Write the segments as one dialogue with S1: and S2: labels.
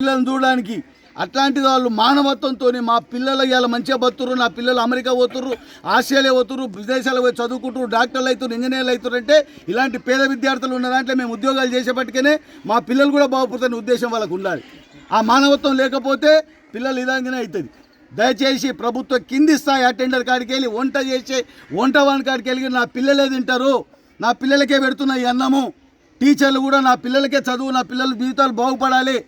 S1: పిల్లల్ని చూడడానికి అట్లాంటి వాళ్ళు మానవత్వంతో మా పిల్లలు ఇవాళ మంచిగా బతురు నా పిల్లలు అమెరికా పోతుర్రు ఆస్ట్రేలియా పోతుర్రు విదేశాలకు పోయి చదువుకుంటారు డాక్టర్లు అవుతారు ఇంజనీర్లు అవుతారంటే ఇలాంటి పేద విద్యార్థులు ఉన్న దాంట్లో మేము ఉద్యోగాలు చేసేపట్టుకనే మా పిల్లలు కూడా బాగుపడుతున్న ఉద్దేశం వాళ్ళకు ఉండాలి. ఆ మానవత్వం లేకపోతే పిల్లలు ఇలాగనే అవుతుంది దయచేసి ప్రభుత్వ కింది స్థాయి అటెండర్ కాడికి వెళ్ళి వంట చేసే వంట వాని కాడికి వెళ్ళి నా పిల్లలే తింటారు. నా పిల్లలకే పెడుతున్న ఈ అన్నము. టీచర్లు కూడా నా పిల్లలకే చదువు నా పిల్లల జీవితాలు బాగుపడాలి.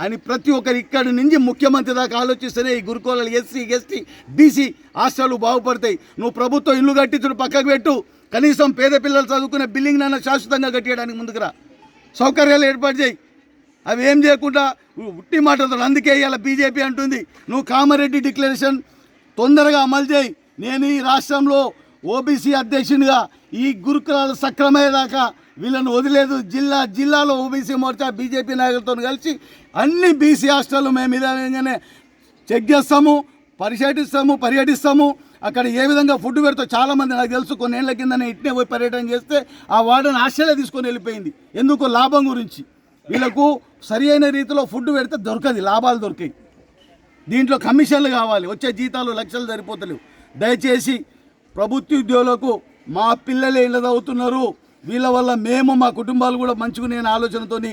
S1: అని ప్రతి ఒక్కరు ఇక్కడి నుంచి ముఖ్యమంత్రి దాకా ఆలోచిస్తేనే ఈ గురుకులాలు ఎస్సీ ఎస్టీ బీసీ హాస్టల్ బాగుపడతాయి. నువ్వు ప్రభుత్వం ఇల్లు కట్టించుడు పక్కకు పెట్టు. కనీసం పేద పిల్లలు చదువుకునే బిల్డింగ్ నాన్న శాశ్వతంగా కట్టేయడానికి ముందుకురా. సౌకర్యాలు ఏర్పాటు చేయి. అవి ఏం చేయకుండా ఉట్టి మాటలతో అందుకే ఇవాళ బీజేపీ అంటుంది. నువ్వు కామారెడ్డి డిక్లరేషన్ తొందరగా అమలు చేయి. నేను ఈ రాష్ట్రంలో ఓబీసీ అధ్యక్షునిగా ఈ గురుకులాలు సక్రమయ్యేదాకా వీళ్ళని వదిలేదు. జిల్లా జిల్లాలో ఓబీసీ మోర్చా బీజేపీ నాయకులతో కలిసి అన్ని బీసీ హాస్టళ్ళు మేము విధంగానే చెక్ చేస్తాము పరిశీలిస్తాము పర్యటిస్తాము. అక్కడ ఏ విధంగా ఫుడ్ పెడతా చాలామంది నాకు తెలుసు. కొన్నేళ్ళ కిందనే ఇట్నే పోయి పర్యటన చేస్తే ఆ వార్డెన్ ఆస్ట్రేలియా తీసుకొని వెళ్ళిపోయింది. ఎందుకు లాభం గురించి. వీళ్ళకు సరి అయిన రీతిలో ఫుడ్ పెడితే దొరకదు లాభాలు దొరికాయి. దీంట్లో కమిషన్లు కావాలి. వచ్చే జీతాలు లక్షలు సరిపోతలేవు. దయచేసి ప్రభుత్వ ఉద్యోగులకు మా పిల్లలే ఇళ్ళ చదువుతున్నారు. వీళ్ళ వల్ల మేము మా కుటుంబాలు కూడా మంచుకునే ఆలోచనతోని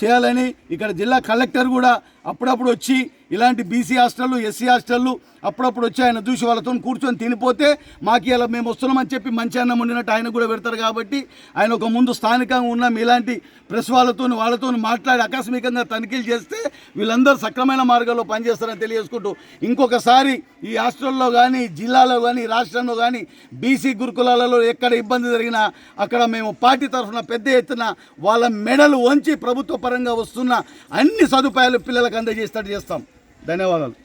S1: చేయాలని ఇక్కడ జిల్లా కలెక్టర్ కూడా అప్పుడప్పుడు వచ్చి ఇలాంటి బీసీ హాస్టళ్ళు ఎస్సీ హాస్టళ్ళు అప్పుడప్పుడు వచ్చి ఆయన చూసి వాళ్ళతో కూర్చొని తినిపోతే మాకు ఇలా మేము వస్తున్నామని చెప్పి మంచి అన్నం వండినట్టు ఆయన కూడా పెడతారు కాబట్టి ఆయన ఒక ముందు స్థానికంగా ఉన్న ఇలాంటి ప్రెస్ వాళ్ళతో వాళ్ళతో మాట్లాడి ఆకస్మికంగా తనిఖీలు చేస్తే వీళ్ళందరూ సక్రమైన మార్గాల్లో పనిచేస్తారని తెలియజేసుకుంటూ ఇంకొకసారి ఈ హాస్టల్లో కానీ జిల్లాలో కానీ రాష్ట్రంలో కానీ బీసీ గురుకులాలలో ఎక్కడ ఇబ్బంది జరిగినా అక్కడ మేము పార్టీ తరఫున పెద్ద ఎత్తున వాళ్ళ మెడలు వంచి ప్రభుత్వ పరంగా వస్తున్న అన్ని సదుపాయాలు పిల్లలకు అందజేస్తాడు చేస్తాం. ధన్యవాదాలు.